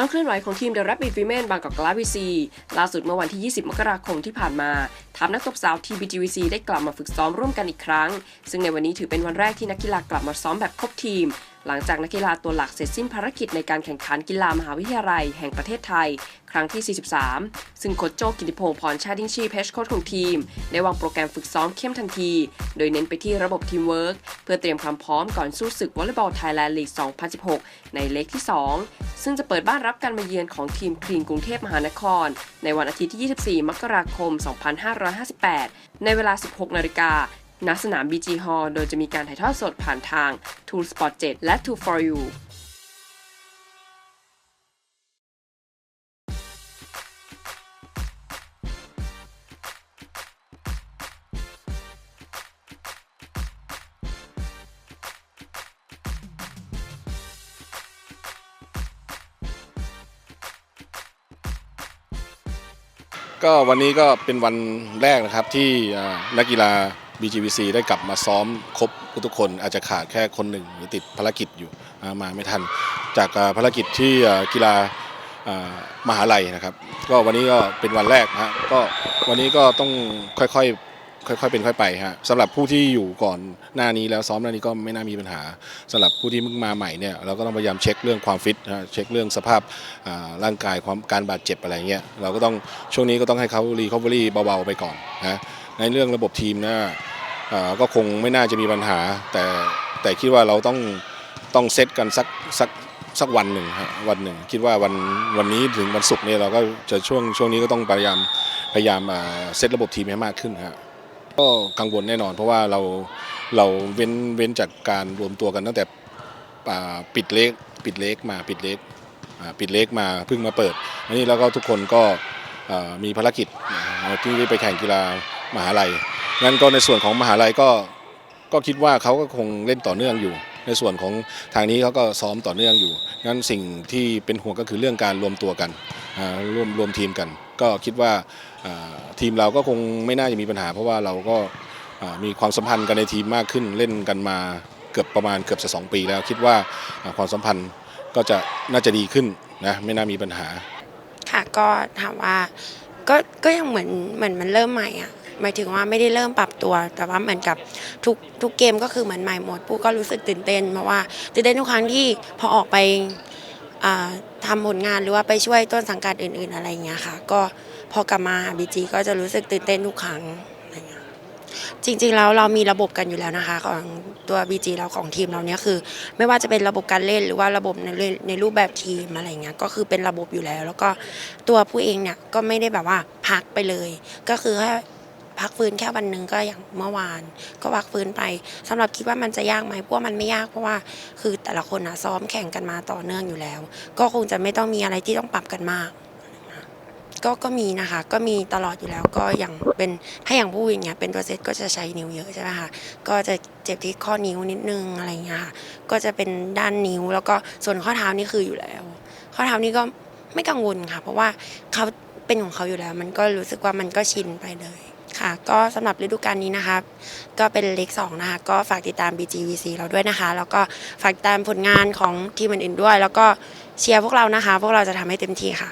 ความเคลื่อนไหวของทีม The Rapid Women บางกอกกลาวีซีล่าสุดเมื่อวันที่ 20 มกราคมที่ผ่านมาทัพนักตบสาว TBGVC ได้กลับมาฝึกซ้อมร่วมกันอีกครั้ง ซึ่งในวันนี้ถือเป็นวันแรกที่นักกีฬากลับมาซ้อมแบบครบทีม หลังจากนักกีฬาตัวหลักเสร็จสิ้นภารกิจในการแข่งขันกีฬามหาวิทยาลัย แห่งประเทศไทย ครั้งที่ 43 ซึ่งโค้ชโจกิติพงศ์พรชาติงชีเพชโค้ชของทีม ได้วางโปรแกรมฝึกซ้อมเข้มทันที โดยเน้นไปที่ระบบทีมเวิร์กเพื่อเตรียมความพร้อมก่อนสู้ศึกวอลเลย์บอลไทยแลนด์ลีก 2016 ในเลกที่ 2 ซึ่งจะเปิดบ้านรับการมาเยือนของทีมคลีนกรุงเทพมหานคร ในวันอาทิตย์ที่ 24 มกราคม 2558 ในเวลา 16 นาฬิกาณสนาม BG Hall โดยจะมีการถ่ายทอดสดผ่านทาง t o o l Sport 7 และ t o o for You ก็วันนี้ก็เป็นวันแรกนะครับที่นักกีฬา BGVC ได้กลับมาซ้อมครบทุกคนอาจจะขาดแค่คนหนึ่งหรือติดภารกิจอยู่มาไม่ทัน จากภารกิจที่กีฬามหาลัยนะครับ ก็วันนี้ก็เป็นวันแรกนะฮะก็วันนี้ก็ต้องค่อยๆ ค่อยๆเป็นค่อยไปฮะสำหรับผู้ที่อยู่ก่อนหน้านี้แล้วซ้อมหน้านี้ก็ไม่น่ามีปัญหาสำหรับผู้ที่เพิ่งมาใหม่เนี่ยเราก็ต้องพยายามเช็คเรื่องความฟิตนะฮะเช็คเรื่องสภาพอ่าร่างกายความการบาดเจ็บอะไรเงี้ยเราก็ต้องช่วงนี้ก็ต้องให้เขารีคอเวอรี่เบาๆไปก่อนนะในเรื่องระบบทีมนะอ่าก็คงไม่น่าจะมีปัญหา แต่แต่คิดว่าเราต้องต้องเซตกันสักสักสักวันหนึ่งฮะวันหนึ่งคิดว่าวันวันนี้ถึงวันศุกร์เนี่ยเราก็จะช่วงช่วงนี้ก็ต้องพยายามพยายามอ่าเซตระบบทีมให้มากขึ้นฮะ ก็กังวลแน่นอน เพราะว่าเราเราเว้นเว้นจากการรวมตัวกันตั้งแต่ปิดเล็กปิดเล็กมาปิดเล็กปิดเล็กมาเพิ่งมาเปิดอันนี้แล้วก็ทุกคนก็มีภารกิจอ่าที่ได้ไปแข่งกีฬามหาลัยงั้นก็ในส่วนของมหาลัยก็ก็คิดว่าเขาก็คงเล่นต่อเนื่องอยู่ ในส่วนของทางนี้เขาก็ซ้อมต่อเนื่องอยู่งั้นสิ่งที่เป็นห่วงก็คือเรื่องการรวมตัวกัน ร่วมรวมทีมกัน ก็คิดว่าทีมเราก็คงไม่น่าจะมีปัญหา เพราะว่าเราก็มีความสัมพันธ์กันในทีมมากขึ้นเล่นกันมาเกือบประมาณเกือบจะสองปีแล้วคิดว่าความสัมพันธ์ก็จะน่าจะดีขึ้นนะไม่น่ามีปัญหา ค่ะก็ถามว่าก็ก็ยังเหมือนเหมือนมันเริ่มใหม่อะหมายถึงว่าไม่ได้เริ่มปรับตัว แต่ว่าเหมือนกับทุกทุกเกมก็คือเหมือนใหม่หมดปูก็รู้สึกตื่นเต้นเพราะว่าตื่นเต้นทุกครั้งที่พอออกไป ทำผลงานหรือว่าไปช่วยต้นสังกัดอื่น ๆอะไรอย่างเงี้ยค่ะ ก็พอกลับมาบีจีก็จะรู้สึกตื่นเต้นทุกครั้งอะไรเงี้ยจริงๆแล้วเรามีระบบกันอยู่แล้วนะคะ ของตัว BG เราของทีมเราเนี้ยคือ ไม่ว่าจะเป็นระบบการเล่นหรือว่าระบบในเล่นในรูปแบบทีมอะไรเงี้ยก็คือเป็นระบบอยู่แล้ว แล้วก็ตัวผู้เองเนี่ยก็ไม่ได้แบบว่าพักไปเลย ก็คือแค่ พักฟื้นแค่วันหนึ่งก็อย่างเมื่อวาน ก็พักฟื้นไปสำหรับคิดว่ามันจะยากไหมพว่ามันไม่ยากเพราะว่าคือแต่ละคนนะซ้อมแข่งกันมาต่อเนื่องอยู่แล้ว ก็คงจะไม่ต้องมีอะไรที่ต้องปรับกันมาก ก็ก็มีนะคะ ก็มีตลอดอยู่แล้วก็อย่างเป็นถ้าอย่างผู้วิ่งเนี่ยเป็นตัวเซตก็จะใช้นิ้วเยอะใช่ไหมคะก็จะเจ็บที่ข้อนิ้วนิดนึงอะไรอย่างเงี้ยค่ะก็จะเป็นด้านนิ้วแล้วก็ส่วนข้อเท้านี่คืออยู่แล้ว ข้อเท้านี่ก็ไม่กังวลค่ะ เพราะว่าเขาเป็นของเขาอยู่แล้ว มันก็รู้สึกว่ามันก็ชินไปเลย ค่ะ ก็สำหรับฤดูกาลนี้นะคะ ก็เป็นเลกสองนะคะ ก็ฝากติดตาม BGVC เราด้วยนะคะ แล้วก็ฝากติดตามผลงานของทีมอื่นๆด้วย แล้วก็เชียร์พวกเรานะคะ พวกเราจะทำให้เต็มที่ค่ะ